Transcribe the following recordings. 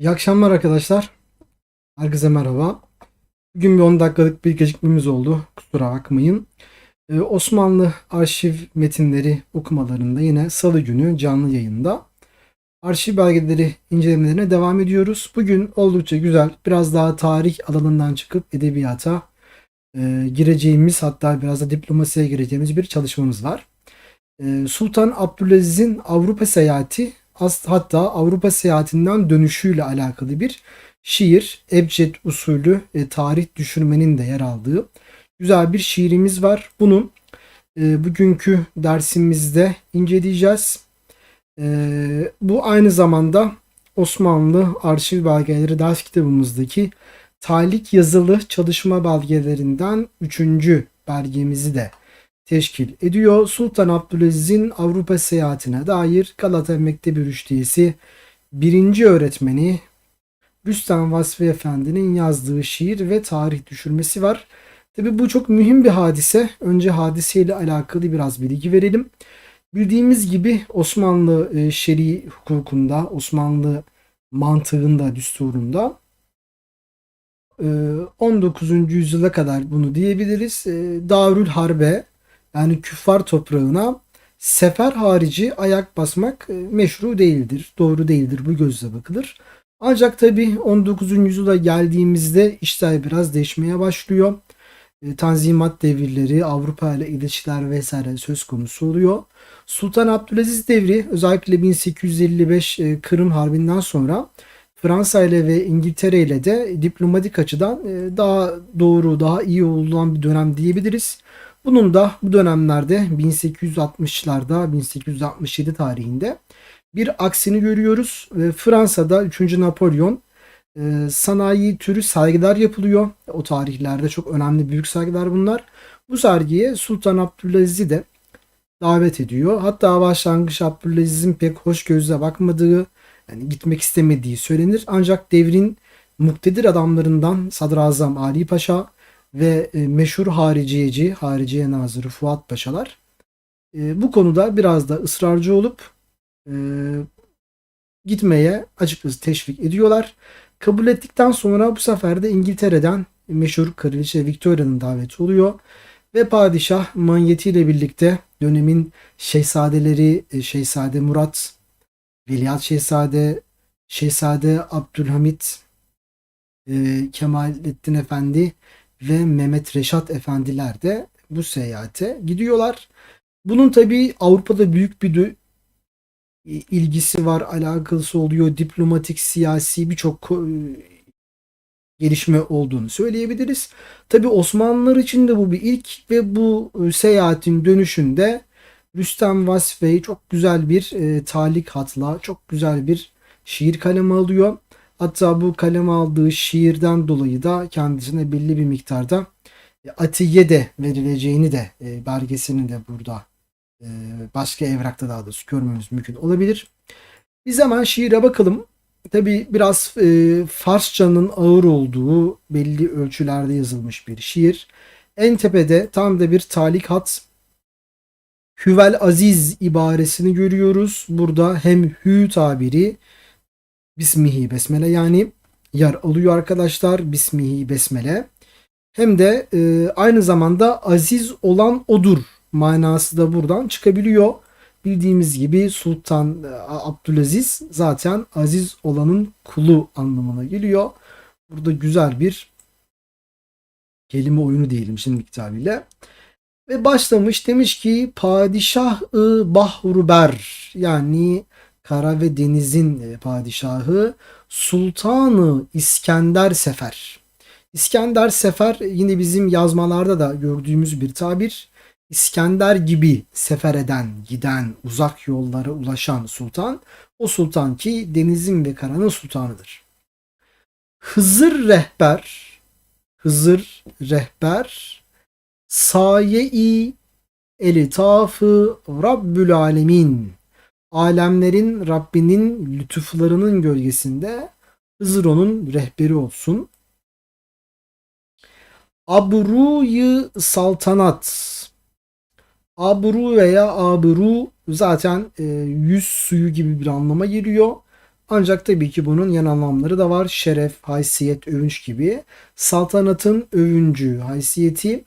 İyi akşamlar arkadaşlar. Herkese merhaba. Bugün bir 10 dakikalık bir gecikmemiz oldu. Kusura bakmayın. Ee, Osmanlı arşiv metinleri okumalarında yine salı günü canlı yayında arşiv belgeleri incelemelerine devam ediyoruz. Bugün oldukça güzel, biraz daha tarih alanından çıkıp edebiyata e, gireceğimiz hatta biraz da diplomasiye gireceğimiz bir çalışmamız var. Ee, Sultan Abdülaziz'in Avrupa seyahati hatta Avrupa seyahatinden dönüşüyle alakalı bir şiir. Ebced usulü e, tarih düşürmenin de yer aldığı güzel bir şiirimiz var. Bunu e, bugünkü dersimizde inceleyeceğiz. E, bu aynı zamanda Osmanlı arşiv belgeleri ders kitabımızdaki talik yazılı çalışma belgelerinden üçüncü belgemizi de teşkil ediyor. Sultan Abdülaziz'in Avrupa seyahatine dair Galata Mektebi Rüştiyesi birinci öğretmeni Rüstem Vasfi Efendi'nin yazdığı şiir ve tarih düşürmesi var. Tabi bu çok mühim bir hadise. Önce hadiseyle alakalı biraz bilgi verelim. Bildiğimiz gibi Osmanlı e, şer'i hukukunda, Osmanlı mantığında, düsturunda e, 19. yüzyıla kadar bunu diyebiliriz. E, Darül Harbe yani küffar toprağına sefer harici ayak basmak e, meşru değildir. Doğru değildir. Bu gözle bakılır. Ancak tabi 19. yüzyıla geldiğimizde işler biraz değişmeye başlıyor. E, Tanzimat devirleri, Avrupa ile ilişkiler vesaire söz konusu oluyor. Sultan Abdülaziz devri özellikle 1855 e, Kırım Harbi'nden sonra Fransa ile ve İngiltere ile de diplomatik açıdan daha doğru, daha iyi olan bir dönem diyebiliriz. Bunun da bu dönemlerde 1860'larda 1867 tarihinde bir aksini görüyoruz. Ve Fransa'da 3. Napolyon e, sanayi türü sergiler yapılıyor. O tarihlerde çok önemli büyük sergiler bunlar. Bu sergiye Sultan Abdülaziz'i de davet ediyor. Hatta başlangıç Abdülaziz'in pek hoş gözle bakmadığı, yani gitmek istemediği söylenir. Ancak devrin muktedir adamlarından Sadrazam Ali Paşa ve e, meşhur hariciyeci, hariciye nazırı Fuat Paşalar e, bu konuda biraz da ısrarcı olup e, gitmeye açıkçası teşvik ediyorlar. Kabul ettikten sonra bu sefer de İngiltere'den meşhur Kraliçe Victoria'nın daveti oluyor. Ve padişah manyetiyle birlikte dönemin şehzadeleri Şehzade Murat, Veliaht Şehzade, Şehzade Abdülhamit, Kemalettin Efendi ve Mehmet Reşat Efendiler de bu seyahate gidiyorlar. Bunun tabi Avrupa'da büyük bir ilgisi var, alakası oluyor. Diplomatik, siyasi birçok ko- gelişme olduğunu söyleyebiliriz. Tabi Osmanlılar için de bu bir ilk ve bu e, seyahatin dönüşünde Rüstem Vasfi çok güzel bir e, talik hatla, çok güzel bir şiir kalemi alıyor. Hatta bu kaleme aldığı şiirden dolayı da kendisine belli bir miktarda e, atiye de verileceğini de e, belgesini de burada e, başka evrakta daha doğrusu görmemiz mümkün olabilir. Biz hemen şiire bakalım. Tabi biraz e, Farsçanın ağır olduğu belli ölçülerde yazılmış bir şiir. En tepede tam da bir talik hat Hüvel Aziz ibaresini görüyoruz. Burada hem hü tabiri Bismihi Besmele yani yer alıyor arkadaşlar. Bismihi Besmele. Hem de e, aynı zamanda aziz olan odur manası da buradan çıkabiliyor. Bildiğimiz gibi Sultan e, Abdülaziz zaten aziz olanın kulu anlamına geliyor. Burada güzel bir kelime oyunu diyelim şimdiki tabirle. Ve başlamış demiş ki padişah-ı bahruber yani kara ve denizin e, padişahı Sultanı İskender Sefer. İskender Sefer yine bizim yazmalarda da gördüğümüz bir tabir. İskender gibi sefer eden, giden, uzak yollara ulaşan sultan, o sultan ki denizin ve karanın sultanıdır. Hızır rehber, Hızır rehber, saye-i elitafı Rabbül Alemin, alemlerin Rabbinin lütuflarının gölgesinde Hızır onun rehberi olsun. Abruyu saltanat, Abru veya abru zaten e, yüz suyu gibi bir anlama geliyor. Ancak tabii ki bunun yan anlamları da var. Şeref, haysiyet, övünç gibi. Saltanatın övüncü, haysiyeti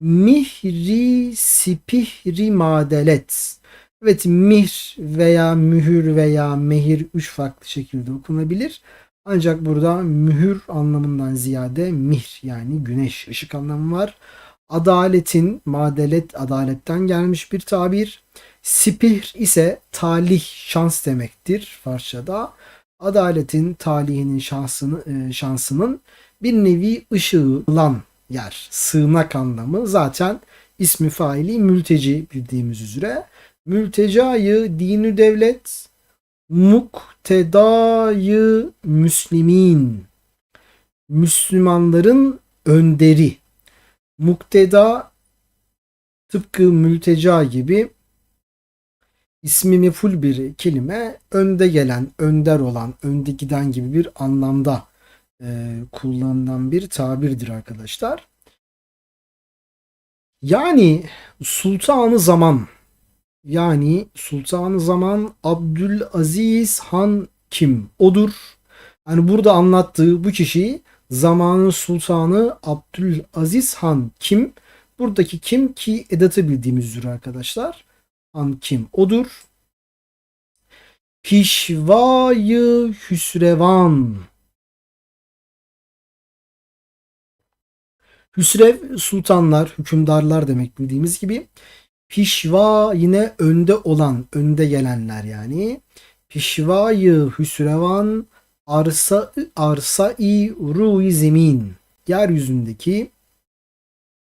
mihri sipihri madelet. Evet mihr veya mühür veya mehir üç farklı şekilde okunabilir. Ancak burada mühür anlamından ziyade mihr yani güneş, ışık anlamı var. Adaletin, madelet, adaletten gelmiş bir tabir. Sipihr ise talih, şans demektir Farsçada. Adaletin, talihinin, şansını, e, şansının bir nevi ışığı lan yer. Sığınak anlamı zaten ismi faili mülteci bildiğimiz üzere. Mültecayı dini devlet muktedayı müslimin Müslümanların önderi mukteda tıpkı mülteca gibi ismi meful bir kelime önde gelen, önder olan, önde giden gibi bir anlamda e, kullanılan bir tabirdir arkadaşlar. Yani Sultanı Zaman yani Sultanı Zaman Abdülaziz Han kim? Odur. Yani burada anlattığı bu kişi zamanın sultanı Abdülaziz Han kim? Buradaki kim ki edatı bildiğimiz üzere arkadaşlar. Han kim? Odur. Pişvayı Hüsrevan. Hüsrev sultanlar, hükümdarlar demek bildiğimiz gibi. Pişva yine önde olan, önde gelenler yani. Pişvayı Hüsrevan arsa arsai ruhi zemin yeryüzündeki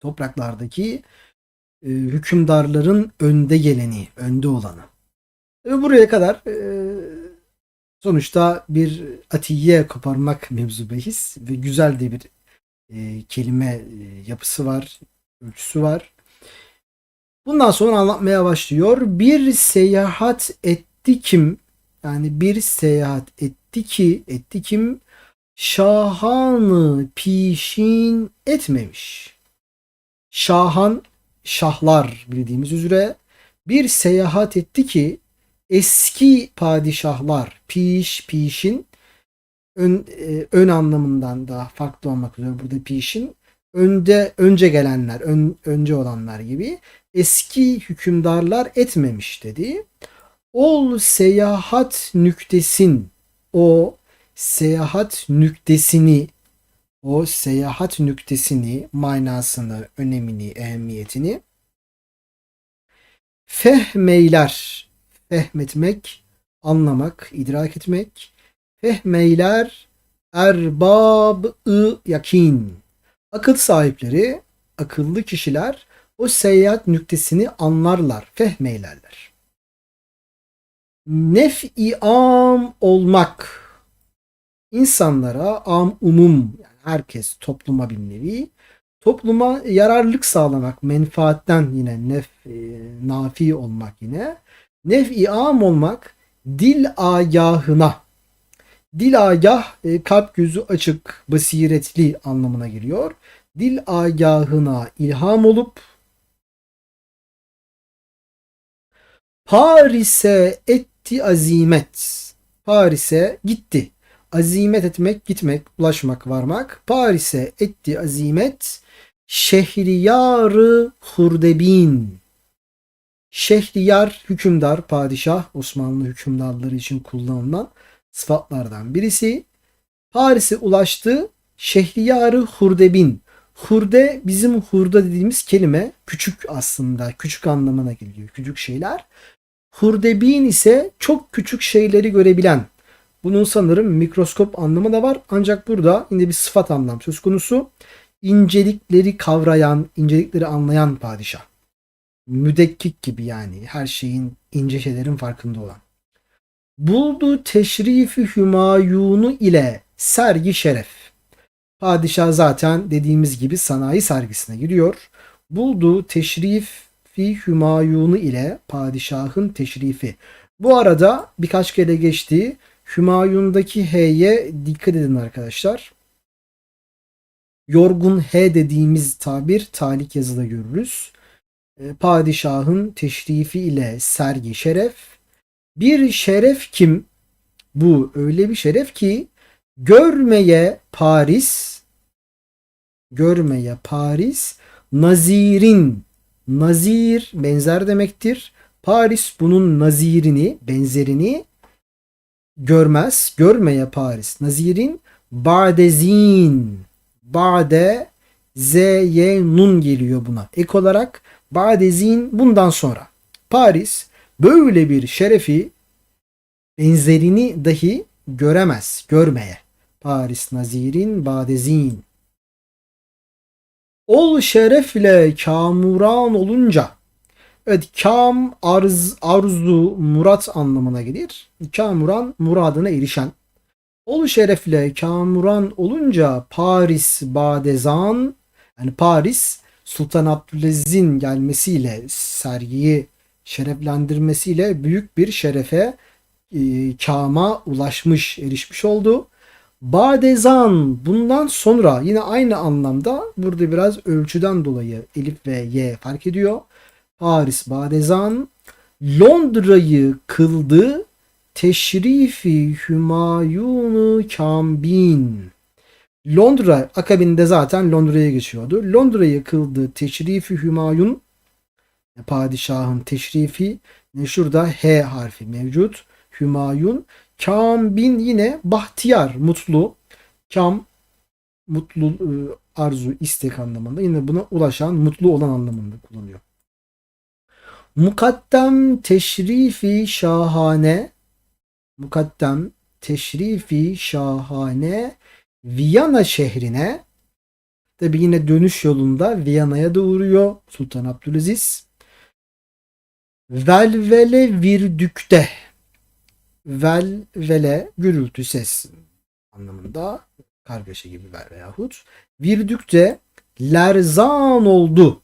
topraklardaki e, hükümdarların önde geleni, önde olanı. E, buraya kadar e, sonuçta bir atiye koparmak mevzu behis ve güzel de bir e, kelime e, yapısı var, ölçüsü var. Bundan sonra anlatmaya başlıyor. Bir seyahat etti kim? Yani bir seyahat etti ki, etti kim? Şahanı pişin etmemiş. Şahan, şahlar bildiğimiz üzere bir seyahat etti ki eski padişahlar piş pişin ön, e, ön anlamından da farklı olmak üzere burada pişin önde önce gelenler ön, önce olanlar gibi eski hükümdarlar etmemiş dedi. Ol seyahat nüktesin. O seyahat nüktesini o seyahat nüktesini, manasını, önemini, ehemmiyetini fehmeyler, fehmetmek, anlamak, idrak etmek, fehmeyler erbab-ı yakin, akıl sahipleri, akıllı kişiler o seyahat nüktesini anlarlar, fehmeylerler. Nef'i am olmak, insanlara am umum, yani herkes topluma bir nevi, topluma yararlık sağlamak, menfaatten yine nef, e, nafi olmak yine, nef'i am olmak, dil agahına, dil agah e, kalp gözü açık, basiretli anlamına geliyor. Dil agahına ilham olup Paris'e etti azimet. Paris'e gitti. Azimet etmek, gitmek, ulaşmak, varmak. Paris'e etti azimet. Şehriyarı Hurdebin. Şehriyar hükümdar, padişah, Osmanlı hükümdarları için kullanılan sıfatlardan birisi. Paris'e ulaştı. Şehriyarı Hurdebin. Hurde bizim hurda dediğimiz kelime küçük aslında. Küçük anlamına geliyor. Küçük şeyler. Hurdebin ise çok küçük şeyleri görebilen. Bunun sanırım mikroskop anlamı da var. Ancak burada yine bir sıfat anlam söz konusu. İncelikleri kavrayan, incelikleri anlayan padişah. Müdekkik gibi yani her şeyin ince şeylerin farkında olan. Buldu teşrifi hümayunu ile sergi şeref. Padişah zaten dediğimiz gibi sanayi sergisine giriyor. Buldu teşrif fi hümayunu ile padişahın teşrifi. Bu arada birkaç kere geçti. Hümayun'daki H'ye dikkat edin arkadaşlar. Yorgun H dediğimiz tabir talik yazıda görürüz. E, padişahın teşrifi ile sergi şeref. Bir şeref kim? Bu öyle bir şeref ki görmeye Paris görmeye Paris nazirin nazir benzer demektir. Paris bunun nazirini, benzerini görmez. Görmeye Paris. Nazirin ba'dezin. Ba'de z, y, nun geliyor buna. Ek olarak ba'dezin bundan sonra. Paris böyle bir şerefi benzerini dahi göremez. Görmeye. Paris nazirin ba'dezin. Ol şerefle kamuran olunca Evet kam arz arzu murat anlamına gelir. Kamuran muradına erişen. Ol şerefle kamuran olunca Paris badezan yani Paris Sultan Abdülaziz'in gelmesiyle sergiyi şereflendirmesiyle büyük bir şerefe e, kama ulaşmış, erişmiş oldu. Badezan bundan sonra yine aynı anlamda burada biraz ölçüden dolayı elif ve y fark ediyor. Paris Badezan Londra'yı kıldı teşrifi Hümayunu Kambin. Londra akabinde zaten Londra'ya geçiyordu. Londra'yı kıldı teşrifi Hümayun padişahın teşrifi şurada H harfi mevcut. Hümayun Kambin yine bahtiyar, mutlu. Kam mutlu e, arzu, istek anlamında. Yine buna ulaşan, mutlu olan anlamında kullanıyor. Mukaddem teşrifi şahane mukaddem teşrifi şahane Viyana şehrine tabi yine dönüş yolunda Viyana'ya da uğruyor Sultan Abdülaziz. Velvele virdükte velvele gürültü ses anlamında kargaşa gibi ver veyahut virdükte lerzan oldu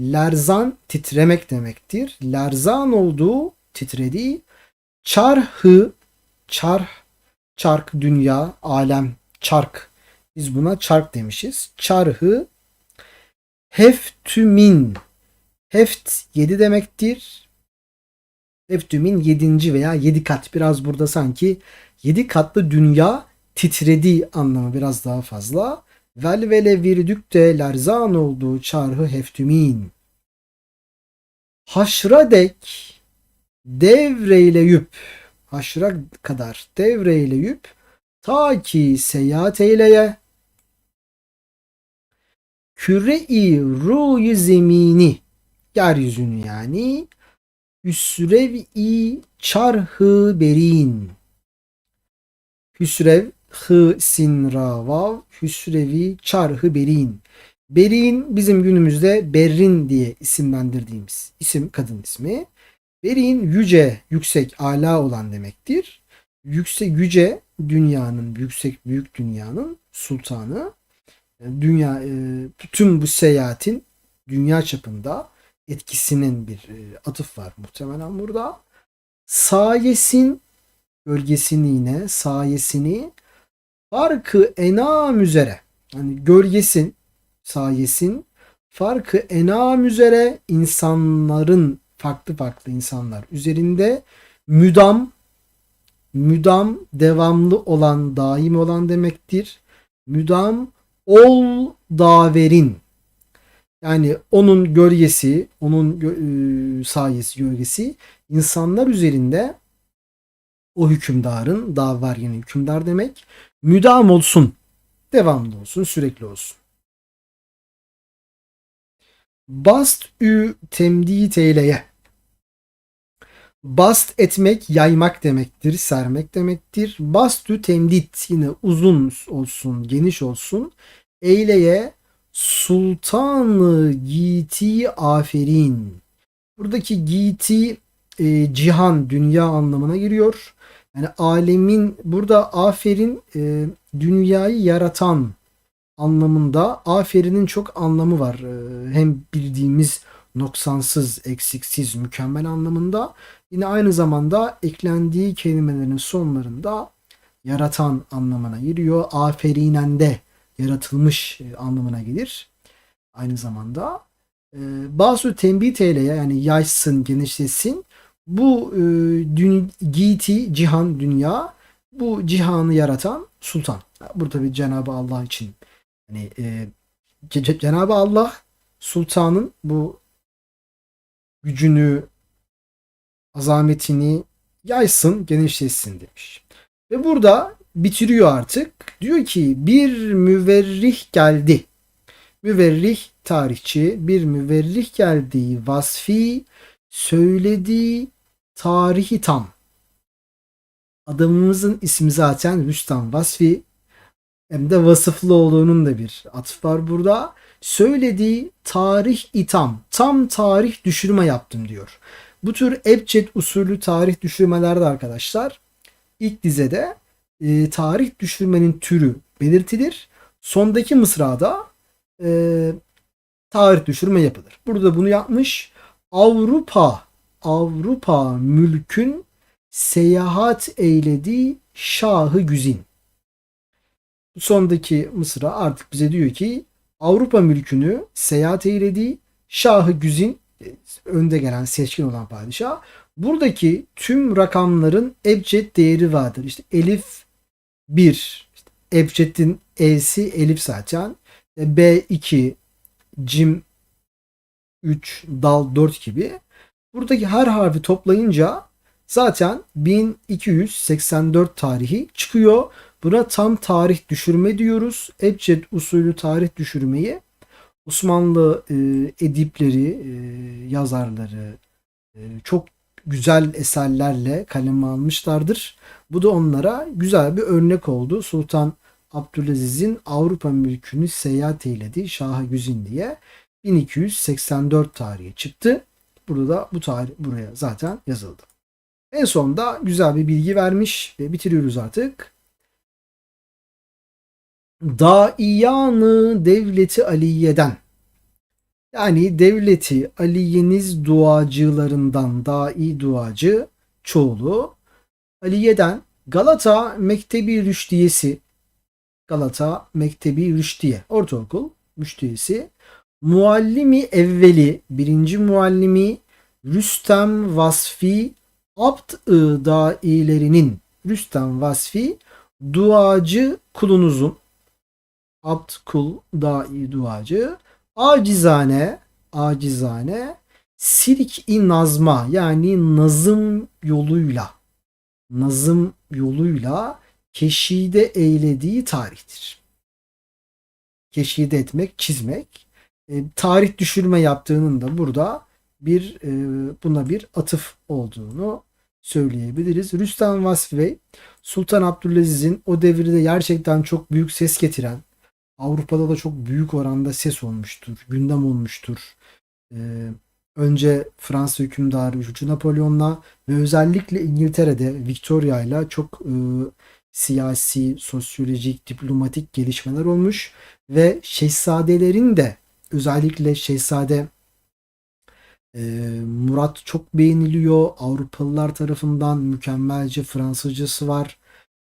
Lerzan titremek demektir. Lerzan olduğu titrediği çarhı çarh çark dünya alem çark biz buna çark demişiz. Çarhı heftümin heft yedi demektir. Heftümin yedinci veya yedi kat. Biraz burada sanki yedi katlı dünya titrediği anlamı biraz daha fazla. Velvele virdükte lerzan olduğu çarhı heftümin. Haşra dek devreyleyüp haşra kadar devreyleyüp ta ki seyahat eyleye. Küre-i ruyu zemini. Yeryüzünü yani hüsrev-i çarhı berin hüsrev hı sin ra vav hüsrevi çarhı berin. Berin bizim günümüzde Berrin diye isimlendirdiğimiz isim kadın ismi. Berin yüce, yüksek, ala olan demektir. Yüksek, yüce dünyanın, yüksek büyük dünyanın sultanı. Dünya, e, tüm bu seyahatin dünya çapında etkisinin bir e, atıf var muhtemelen burada. Sayesin gölgesini yine sayesini farkı enam üzere yani gölgesin sayesin farkı enam üzere insanların farklı farklı insanlar üzerinde müdam müdam devamlı olan daim olan demektir. Müdam ol daverin yani onun gölgesi, onun gö- sayesi, gölgesi insanlar üzerinde o hükümdarın daha var yani hükümdar demek müdam olsun. Devamlı olsun, sürekli olsun. Bast ü temdit eyleye. Bast etmek, yaymak demektir, sermek demektir. Bastü temdit yine uzun olsun, geniş olsun. Eyleye sultanı giti aferin. Buradaki giti e, cihan, dünya anlamına giriyor. Yani alemin burada aferin e, dünyayı yaratan anlamında aferinin çok anlamı var. E, hem bildiğimiz noksansız, eksiksiz, mükemmel anlamında yine aynı zamanda eklendiği kelimelerin sonlarında yaratan anlamına giriyor. Aferinen de yaratılmış e, anlamına gelir. Aynı zamanda e, bazı tembih eyleye yani yaysın, genişlesin bu e, dün, giti, cihan, dünya bu cihanı yaratan sultan. Burada tabii Cenab-ı Allah için hani e, Ce- Cenab-ı Allah sultanın bu gücünü, azametini yaysın, genişletsin demiş. Ve burada bitiriyor artık. Diyor ki bir müverrih geldi. Müverrih tarihçi bir müverrih geldi. Vasfi söylediği tarihi tam. Adamımızın ismi zaten Rüstem Vasfi. Hem de vasıflı olduğunun da bir atıf var burada. Söylediği tarih itam. Tam tarih düşürme yaptım diyor. Bu tür Ebced usulü tarih düşürmelerde arkadaşlar ilk dizede e, tarih düşürmenin türü belirtilir. Sondaki mısrada e, tarih düşürme yapılır. Burada bunu yapmış. Avrupa Avrupa mülkün seyahat eylediği şahı güzin. Sondaki mısra artık bize diyor ki Avrupa mülkünü seyahat eylediği şahı güzin önde gelen seçkin olan padişah buradaki tüm rakamların ebced değeri vardır. İşte elif 1 işte ebcedin e'si elif zaten E, B2 cim 3 dal 4 gibi buradaki her harfi toplayınca zaten 1284 tarihi çıkıyor. Buna tam tarih düşürme diyoruz. Ebced usulü tarih düşürmeyi Osmanlı e, edipleri, e, yazarları e, çok güzel eserlerle kaleme almışlardır. Bu da onlara güzel bir örnek oldu. Sultan Abdülaziz'in Avrupa mülkünü seyahat eyledi Şah-ı Güzin diye 1284 tarihi çıktı. Burada da bu tarih buraya zaten yazıldı. En sonda güzel bir bilgi vermiş ve bitiriyoruz artık. Daiyanı devleti Aliye'den yani devleti Aliye'niz duacılarından dai duacı çoğulu. Aliye'den Galata Mektebi Rüşdiyesi Galata Mektebi Rüşdiye Ortaokul Rüşdiyesi Muallimi evveli birinci muallimi Rüstem Vasfi Abd-ı dailerinin Rüstem Vasfi duacı kulunuzun abd kul dai duacı acizane acizane sirk-i nazma yani nazım yoluyla nazım yoluyla keşide eylediği tarihtir. Keşide etmek, çizmek. E, tarih düşürme yaptığının da burada bir e, buna bir atıf olduğunu söyleyebiliriz. Rüstem Vasfi Bey Sultan Abdülaziz'in o devirde gerçekten çok büyük ses getiren Avrupa'da da çok büyük oranda ses olmuştur, gündem olmuştur. Ee, önce Fransa hükümdarı 3. Napolyon'la ve özellikle İngiltere'de Victoria ile çok e, siyasi, sosyolojik, diplomatik gelişmeler olmuş ve şehzadelerin de özellikle şehzade e, Murat çok beğeniliyor. Avrupalılar tarafından mükemmelce Fransızcası var.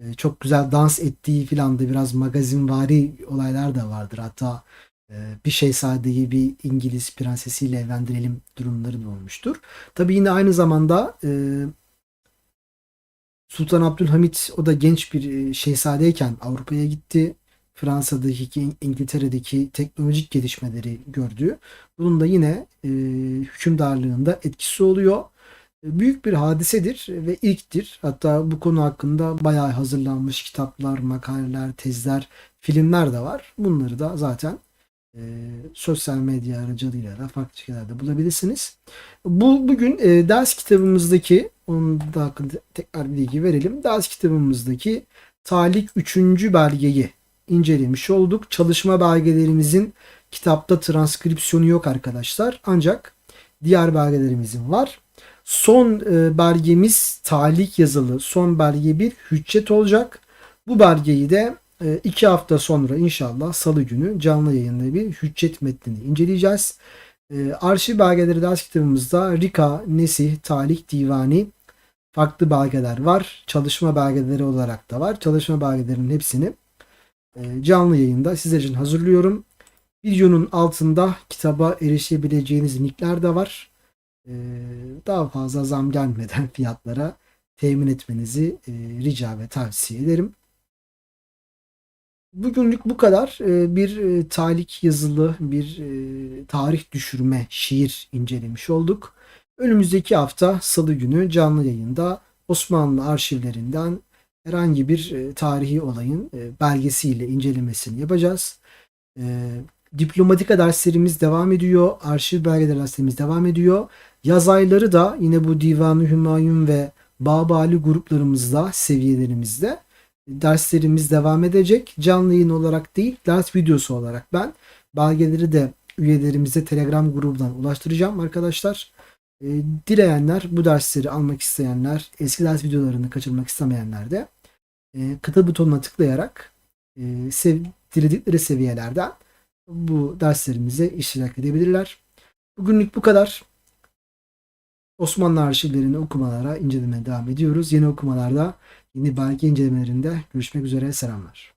E, çok güzel dans ettiği filan da biraz magazinvari olaylar da vardır. Hatta e, bir şehzadeyi bir İngiliz prensesiyle evlendirelim durumları da olmuştur. Tabi yine aynı zamanda e, Sultan Abdülhamit o da genç bir e, şehzadeyken Avrupa'ya gitti. Fransa'daki, İngiltere'deki teknolojik gelişmeleri gördü. Bunun da yine e, hükümdarlığında etkisi oluyor. Büyük bir hadisedir ve ilktir. Hatta bu konu hakkında bayağı hazırlanmış kitaplar, makaleler, tezler, filmler de var. Bunları da zaten e, sosyal medya aracılığıyla da farklı şekillerde bulabilirsiniz. Bu bugün e, ders kitabımızdaki onun da hakkında tekrar bilgi verelim. Ders kitabımızdaki Talik 3. belgeyi incelemiş olduk. Çalışma belgelerimizin kitapta transkripsiyonu yok arkadaşlar. Ancak diğer belgelerimizin var. Son e, belgemiz talik yazılı. Son belge bir hüccet olacak. Bu belgeyi de e, iki hafta sonra inşallah salı günü canlı yayında bir hüccet metnini inceleyeceğiz. E, arşiv belgeleri ders kitabımızda Rika, Nesih, Talik, Divani farklı belgeler var. Çalışma belgeleri olarak da var. Çalışma belgelerinin hepsini canlı yayında sizler için hazırlıyorum. Videonun altında kitaba erişebileceğiniz linkler de var. Ee, daha fazla zam gelmeden fiyatlara temin etmenizi e, rica ve tavsiye ederim. Bugünlük bu kadar. E, bir e, talik yazılı, bir e, tarih düşürme şiir incelemiş olduk. Önümüzdeki hafta Salı günü canlı yayında Osmanlı arşivlerinden herhangi bir tarihi olayın belgesiyle incelemesini yapacağız. E, diplomatika derslerimiz devam ediyor. Arşiv belgeleri derslerimiz devam ediyor. Yaz ayları da yine bu Divan-ı Hümayun ve Babali gruplarımızda, seviyelerimizde derslerimiz devam edecek. Canlı yayın olarak değil, ders videosu olarak ben belgeleri de üyelerimize Telegram grubundan ulaştıracağım arkadaşlar. E, dileyenler, bu dersleri almak isteyenler, eski ders videolarını kaçırmak istemeyenler de e, katıl butonuna tıklayarak e, sev, diledikleri seviyelerden bu derslerimize iştirak edebilirler. Bugünlük bu kadar. Osmanlı arşivlerini okumalara, incelemeye devam ediyoruz. Yeni okumalarda, yeni belge incelemelerinde görüşmek üzere. Selamlar.